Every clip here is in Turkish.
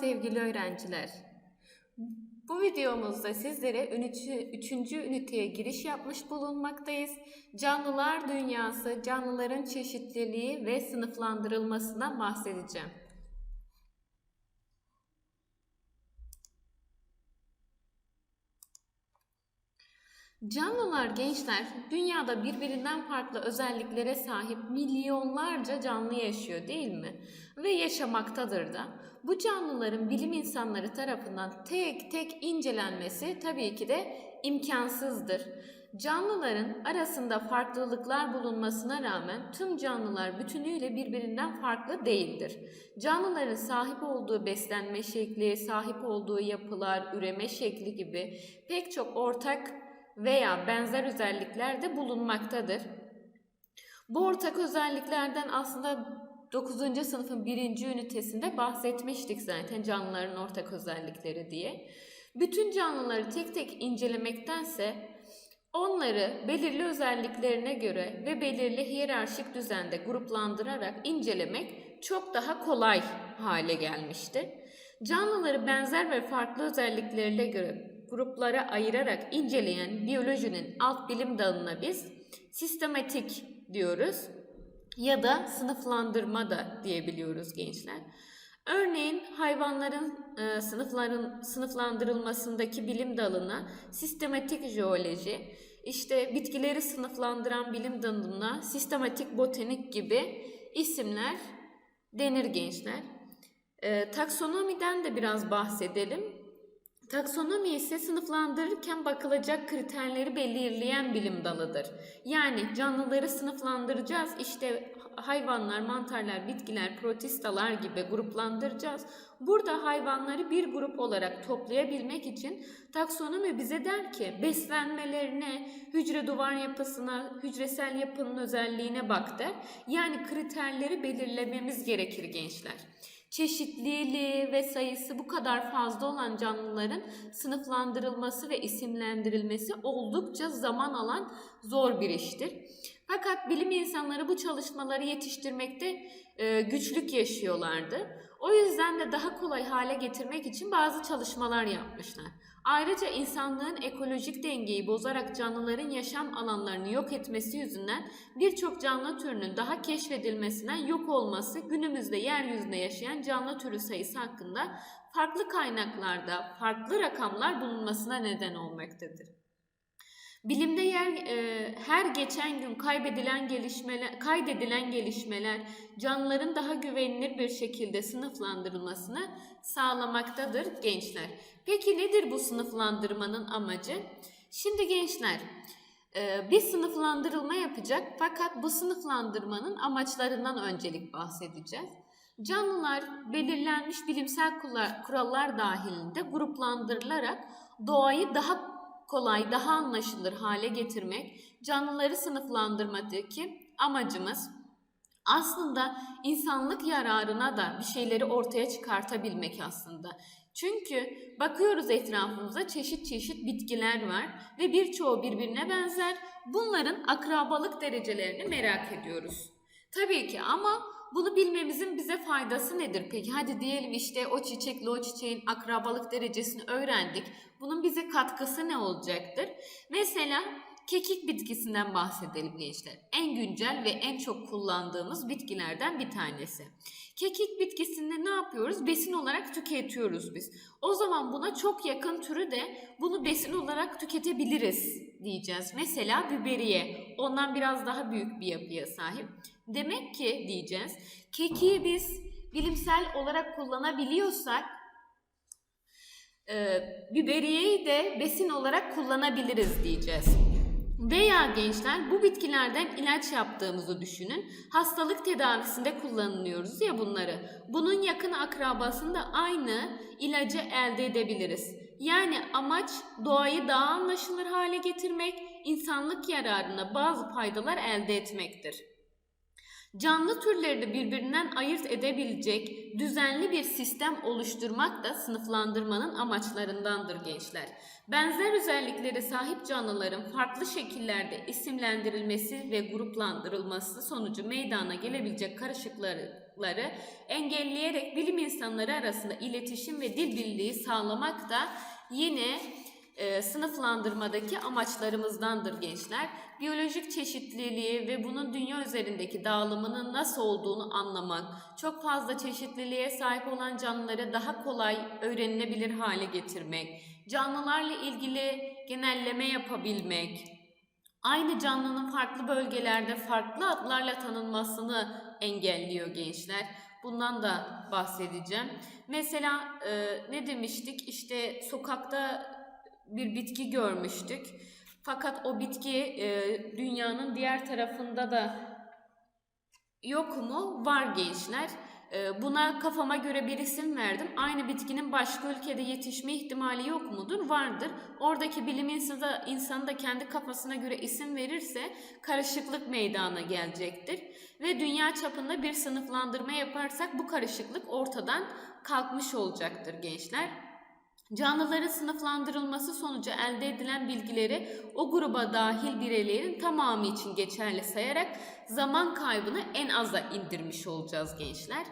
sevgili öğrenciler. Bu videomuzda sizlere 3. üniteye giriş yapmış bulunmaktayız. Canlılar dünyası, canlıların çeşitliliği ve sınıflandırılmasından bahsedeceğim. Canlılar gençler dünyada birbirinden farklı özelliklere sahip milyonlarca canlı yaşıyor değil mi? Ve yaşamaktadır da. Bu canlıların bilim insanları tarafından tek tek incelenmesi tabii ki de imkansızdır. Canlıların arasında farklılıklar bulunmasına rağmen tüm canlılar bütünüyle birbirinden farklı değildir. Canlıların sahip olduğu beslenme şekli, sahip olduğu yapılar, üreme şekli gibi pek çok ortak veya benzer özellikler de bulunmaktadır. Bu ortak özelliklerden aslında 9. sınıfın 1. ünitesinde bahsetmiştik zaten canlıların ortak özellikleri diye. Bütün canlıları tek tek incelemektense onları belirli özelliklerine göre ve belirli hiyerarşik düzende gruplandırarak incelemek çok daha kolay hale gelmiştir. Canlıları benzer ve farklı özelliklerine göre gruplara ayırarak inceleyen biyolojinin alt bilim dalına biz sistematik diyoruz ya da sınıflandırma da diyebiliyoruz gençler. Örneğin hayvanların e, sınıfların sınıflandırılmasındaki bilim dalına sistematik jeoloji, işte bitkileri sınıflandıran bilim dalına sistematik botanik gibi isimler denir gençler. E, taksonomiden de biraz bahsedelim. Taksonomi ise sınıflandırırken bakılacak kriterleri belirleyen bilim dalıdır. Yani canlıları sınıflandıracağız. İşte hayvanlar, mantarlar, bitkiler, protistalar gibi gruplandıracağız. Burada hayvanları bir grup olarak toplayabilmek için taksonomi bize der ki beslenmelerine, hücre duvar yapısına, hücresel yapının özelliğine bak der. Yani kriterleri belirlememiz gerekir gençler çeşitliliği ve sayısı bu kadar fazla olan canlıların sınıflandırılması ve isimlendirilmesi oldukça zaman alan zor bir iştir. Fakat bilim insanları bu çalışmaları yetiştirmekte e, güçlük yaşıyorlardı. O yüzden de daha kolay hale getirmek için bazı çalışmalar yapmışlar. Ayrıca insanlığın ekolojik dengeyi bozarak canlıların yaşam alanlarını yok etmesi yüzünden birçok canlı türünün daha keşfedilmesinden yok olması günümüzde yeryüzünde yaşayan canlı türü sayısı hakkında farklı kaynaklarda farklı rakamlar bulunmasına neden olmaktadır. Bilimde yer e, her geçen gün kaybedilen gelişmeler, kaydedilen gelişmeler canlıların daha güvenilir bir şekilde sınıflandırılmasını sağlamaktadır gençler. Peki nedir bu sınıflandırmanın amacı? Şimdi gençler e, bir sınıflandırılma yapacak fakat bu sınıflandırmanın amaçlarından öncelik bahsedeceğiz. Canlılar belirlenmiş bilimsel kurallar dahilinde gruplandırılarak doğayı daha kolay, daha anlaşılır hale getirmek, canlıları sınıflandırmadaki amacımız aslında insanlık yararına da bir şeyleri ortaya çıkartabilmek aslında. Çünkü bakıyoruz etrafımıza çeşit çeşit bitkiler var ve birçoğu birbirine benzer. Bunların akrabalık derecelerini merak ediyoruz. Tabii ki ama bunu bilmemizin bize faydası nedir peki? Hadi diyelim işte o çiçekle o çiçeğin akrabalık derecesini öğrendik. Bunun bize katkısı ne olacaktır? Mesela kekik bitkisinden bahsedelim gençler. En güncel ve en çok kullandığımız bitkilerden bir tanesi. Kekik bitkisini ne yapıyoruz? Besin olarak tüketiyoruz biz. O zaman buna çok yakın türü de bunu besin olarak tüketebiliriz diyeceğiz. Mesela biberiye. Ondan biraz daha büyük bir yapıya sahip. Demek ki diyeceğiz kekiği biz bilimsel olarak kullanabiliyorsak e, biberiyeyi de besin olarak kullanabiliriz diyeceğiz. Veya gençler bu bitkilerden ilaç yaptığımızı düşünün. Hastalık tedavisinde kullanılıyoruz ya bunları. Bunun yakın akrabasında aynı ilacı elde edebiliriz. Yani amaç doğayı daha anlaşılır hale getirmek, insanlık yararına bazı faydalar elde etmektir. Canlı türleri birbirinden ayırt edebilecek düzenli bir sistem oluşturmak da sınıflandırmanın amaçlarındandır gençler. Benzer özelliklere sahip canlıların farklı şekillerde isimlendirilmesi ve gruplandırılması sonucu meydana gelebilecek karışıklıkları engelleyerek bilim insanları arasında iletişim ve dil birliği sağlamak da yine e, sınıflandırmadaki amaçlarımızdandır gençler. Biyolojik çeşitliliği ve bunun dünya üzerindeki dağılımının nasıl olduğunu anlamak, çok fazla çeşitliliğe sahip olan canlıları daha kolay öğrenilebilir hale getirmek, canlılarla ilgili genelleme yapabilmek, aynı canlının farklı bölgelerde farklı adlarla tanınmasını engelliyor gençler. Bundan da bahsedeceğim. Mesela e, ne demiştik? İşte sokakta bir bitki görmüştük. Fakat o bitki e, dünyanın diğer tarafında da yok mu? Var gençler. E, buna kafama göre bir isim verdim. Aynı bitkinin başka ülkede yetişme ihtimali yok mudur? Vardır. Oradaki bilim insanı da, insanı da kendi kafasına göre isim verirse karışıklık meydana gelecektir. Ve dünya çapında bir sınıflandırma yaparsak bu karışıklık ortadan kalkmış olacaktır gençler. Canlıların sınıflandırılması sonucu elde edilen bilgileri o gruba dahil bireylerin tamamı için geçerli sayarak zaman kaybını en aza indirmiş olacağız gençler.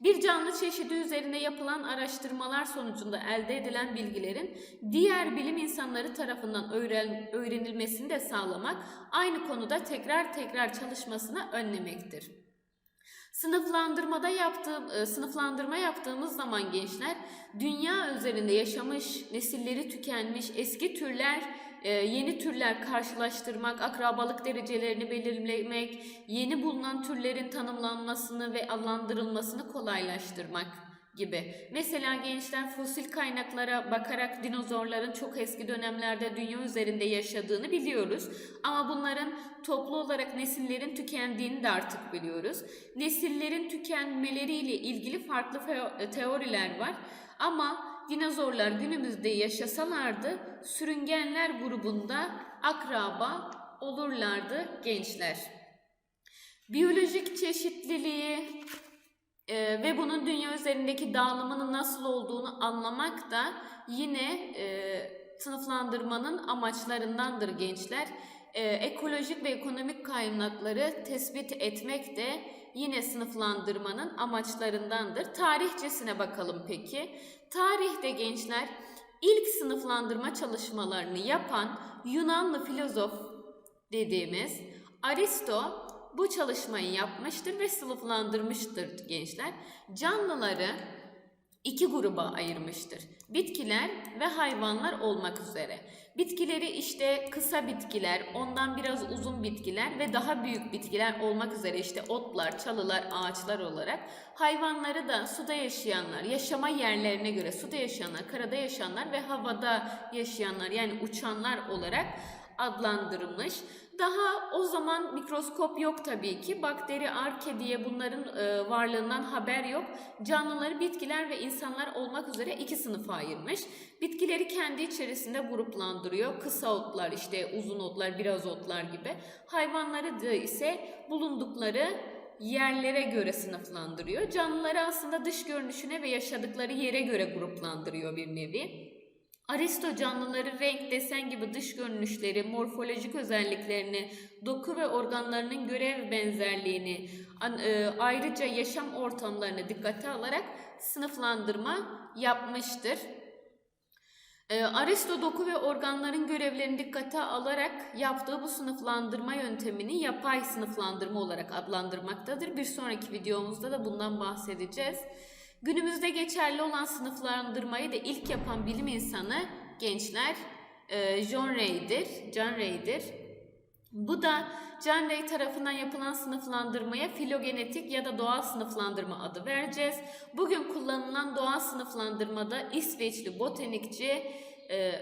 Bir canlı çeşidi üzerine yapılan araştırmalar sonucunda elde edilen bilgilerin diğer bilim insanları tarafından öğren öğrenilmesini de sağlamak aynı konuda tekrar tekrar çalışmasını önlemektir. Sınıflandırmada yaptığım e, sınıflandırma yaptığımız zaman gençler dünya üzerinde yaşamış, nesilleri tükenmiş eski türler e, yeni türler karşılaştırmak, akrabalık derecelerini belirlemek, yeni bulunan türlerin tanımlanmasını ve adlandırılmasını kolaylaştırmak gibi. Mesela gençler fosil kaynaklara bakarak dinozorların çok eski dönemlerde dünya üzerinde yaşadığını biliyoruz. Ama bunların toplu olarak nesillerin tükendiğini de artık biliyoruz. Nesillerin tükenmeleriyle ilgili farklı teoriler var. Ama dinozorlar günümüzde yaşasalardı sürüngenler grubunda akraba olurlardı gençler. Biyolojik çeşitliliği e, ve bunun dünya üzerindeki dağılımının nasıl olduğunu anlamak da yine e, sınıflandırmanın amaçlarındandır gençler. E, ekolojik ve ekonomik kaynakları tespit etmek de yine sınıflandırmanın amaçlarındandır. Tarihçesine bakalım peki. Tarihte gençler ilk sınıflandırma çalışmalarını yapan Yunanlı filozof dediğimiz Aristo bu çalışmayı yapmıştır ve sınıflandırmıştır gençler. Canlıları iki gruba ayırmıştır. Bitkiler ve hayvanlar olmak üzere. Bitkileri işte kısa bitkiler, ondan biraz uzun bitkiler ve daha büyük bitkiler olmak üzere işte otlar, çalılar, ağaçlar olarak. Hayvanları da suda yaşayanlar, yaşama yerlerine göre suda yaşayanlar, karada yaşayanlar ve havada yaşayanlar yani uçanlar olarak adlandırılmış. Daha o zaman mikroskop yok tabii ki. Bakteri, arke diye bunların e, varlığından haber yok. Canlıları bitkiler ve insanlar olmak üzere iki sınıfa ayırmış. Bitkileri kendi içerisinde gruplandırıyor. Kısa otlar, işte uzun otlar, biraz otlar gibi. Hayvanları da ise bulundukları yerlere göre sınıflandırıyor. Canlıları aslında dış görünüşüne ve yaşadıkları yere göre gruplandırıyor bir nevi. Aristo canlıları renk, desen gibi dış görünüşleri, morfolojik özelliklerini, doku ve organlarının görev benzerliğini, e, ayrıca yaşam ortamlarını dikkate alarak sınıflandırma yapmıştır. E, Aristo doku ve organların görevlerini dikkate alarak yaptığı bu sınıflandırma yöntemini yapay sınıflandırma olarak adlandırmaktadır. Bir sonraki videomuzda da bundan bahsedeceğiz. Günümüzde geçerli olan sınıflandırmayı da ilk yapan bilim insanı gençler e, John Ray'dir. John Ray'dir. Bu da John Ray tarafından yapılan sınıflandırmaya filogenetik ya da doğal sınıflandırma adı vereceğiz. Bugün kullanılan doğal sınıflandırmada İsveçli botanikçi e,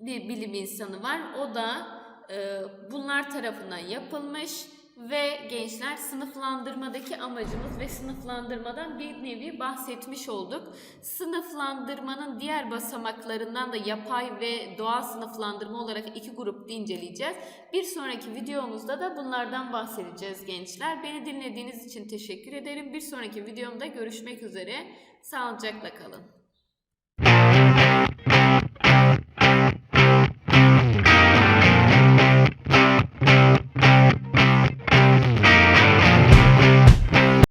bir bilim insanı var. O da e, bunlar tarafından yapılmış Ve gençler sınıflandırmadaki amacımız ve sınıflandırmadan bir nevi bahsetmiş olduk. Sınıflandırmanın diğer basamaklarından da yapay ve doğal sınıflandırma olarak iki grupta inceleyeceğiz. Bir sonraki videomuzda da bunlardan bahsedeceğiz gençler. Beni dinlediğiniz için teşekkür ederim. Bir sonraki videomda görüşmek üzere. Sağlıcakla kalın.